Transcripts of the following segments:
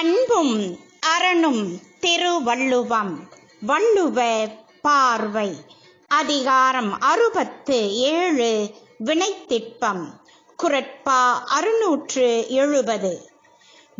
அன்பும் அரணும் திருவள்ளுவம். வள்ளுவ பார்வை. அதிகாரம் அறுபத்து ஏழு. வினைத்திட்பம். குரட்பா அறுநூற்று எழுபது.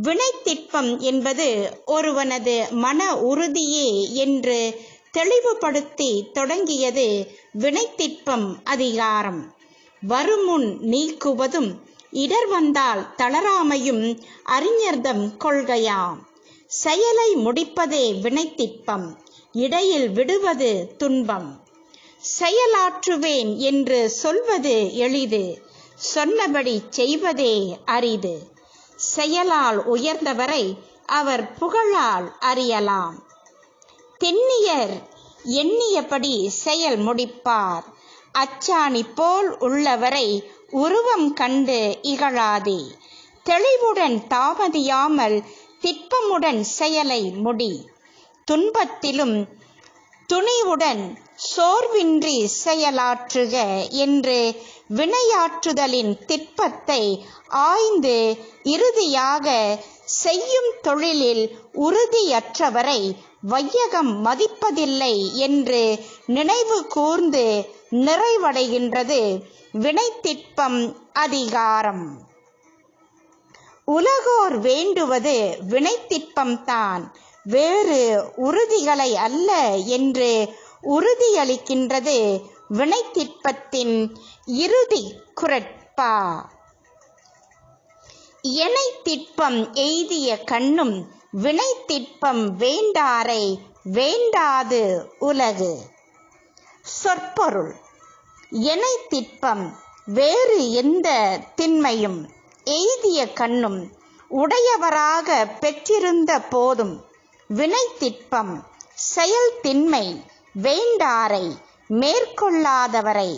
வினைத்திட்பம் என்பது ஒருவனது மன உறுதியே என்று தெளிவுபடுத்தி தொடங்கியது வினைத்திட்பம் அதிகாரம். வருமுன் நீக்குவதும் இடர் வந்தால் தளராமையும் அறிஞர்தம் கொள்கையாம். செயலை முடிப்பதே வினைத்திப்பம் இடையில் விடுவது துன்பம். செயலாற்றுவேன் என்று சொல்வது எளிது சொன்னபடி செய்வதே அரிது. செயலால் உயர்ந்தவரை அவர் புகழால் அறியலாம். தென்னியர் எண்ணியபடி செயல் முடிப்பார். அச்சாணி போல் உள்ளவரை உருவம் கண்டு இகழாதே. தெளிவுடன் தாமதியாமல் திட்பமுடன் செயலை முடி. துன்பத்திலும் துணிவுடன் சோர்வின்றி செயலாற்றுக என்று வினையாற்றுதலின் திட்பத்தை ஆய்ந்து இறுதியாக செய்யும் தொழிலில் உறுதியற்றவரை வையகம் மதிப்பதில்லை என்று நினைவு கூர்ந்து நிறைவடைகின்றது வினைத்திட்பம் அதிகாரம். உலகோர் வேண்டுவது வினைத்திட்பம்தான் வேறு உறுதிகளை அல்ல என்று உறுதியளிக்கின்றது வினைத்திற்பத்தின் இறுதி குரட்பா. எனை திட்பம் எய்திய கண்ணும் வினைத்திற்பம் வேண்டாரை வேண்டாது உலகு. சொற்பொருள். எனை திட்பம் வேறு எந்த திண்மையும் எய்திய கண்ணும் உடையவராக பெற்றிருந்த போதும் வினைத்திட்பம் செயல் திண்மை வேண்டாரை மேற்கொள்ளாதவரை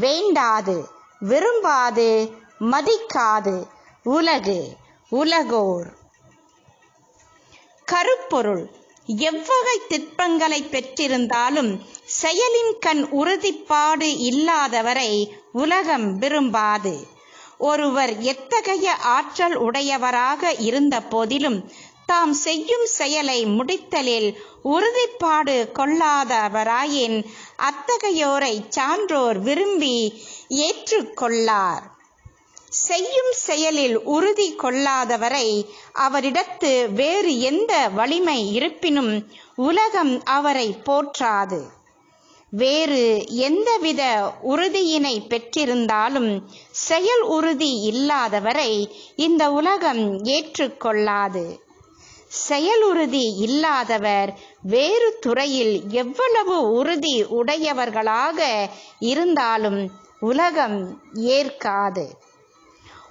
வேண்டாது விரும்பாது மதிக்காது உலகு உலகோர். கருப்பொருள் எவ்வகை திட்பங்களை பெற்றிருந்தாலும் செயலின் கண் உறுதிப்பாடு இல்லாதவரை உலகம் விரும்பாது. ஒருவர் எத்தகைய ஆற்றல் உடையவராக இருந்த போதிலும் தாம் செய்யும் செயலை முடித்தலில் உறுதிப்பாடு கொள்ளாதவராயின் அத்தகையோரை சான்றோர் விரும்பி ஏற்றுக்கொள்ளார். செய்யும் செயலில் உறுதி கொள்ளாதவரை அவரிடத்து வேறு எந்த வலிமை இருப்பினும் உலகம் அவரை போற்றாது. வேறு எந்தவித உறுதியினை பெற்றிருந்தாலும் செயல் உறுதி இல்லாதவரை இந்த உலகம் ஏற்றுக்கொள்ளாது. செயலுறுதி இல்லாதவர் வேறு துறையில் எவ்வளவு உறுதி உடையவர்களாக இருந்தாலும் உலகம் ஏற்காது.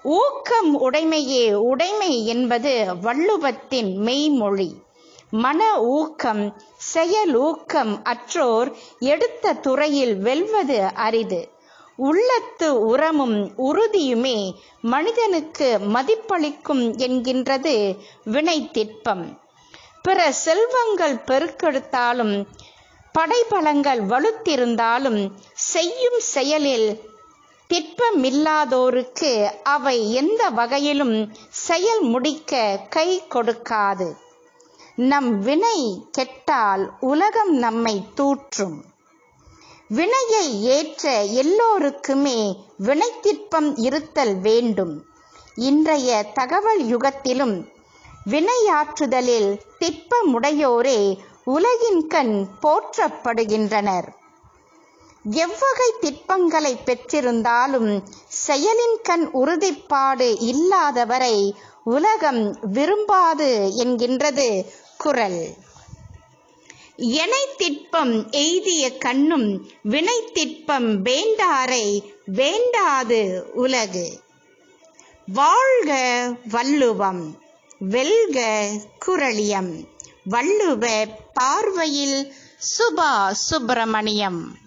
ஊக்கம் உடைமையே உடைமை என்பது வள்ளுவத்தின் மெய்மொழி. மன ஊக்கம் செயல் ஊக்கம் அற்றோர் எடுத்த துறையில் வெல்வது அரிது. உள்ளத்து உரமும் உறுதியுமே மனிதனுக்கு மதிப்பளிக்கும் என்கின்றது வினைத்திட்பம் பிற செல்வங்கள் பெருக்கெடுத்தாலும் படைபலங்கள் வலுத்திருந்தாலும் செய்யும் செயலில் திட்பமில்லாதோருக்கு அவை எந்த வகையிலும் செயல் முடிக்க கை கொடுக்காது. நம் வினை கெட்டால் உலகம் நம்மை தூற்றும். வினையை ஏற்ற எல்லோருக்குமே வினைத்திற்பம் இருத்தல் வேண்டும். இன்றைய தகவல் யுகத்திலும் வினையாற்றுதலில் திட்பமுடையோரே உலகின் கண் போற்றப்படுகின்றனர். எவ்வகை திட்பங்களை பெற்றிருந்தாலும் செயலின் கண் உறுதிப்பாடு இல்லாதவரை உலகம் விரும்பாது என்கின்றது குரல். திட்பம் எய்திய கண்ணும் வினை திட்பம் வேண்டாரை வேண்டாது உலகு. வாழ்க வள்ளுவம் வெல்க குரளியம் வள்ளுவ பார்வையில் சுபா சுப்பிரமணியம்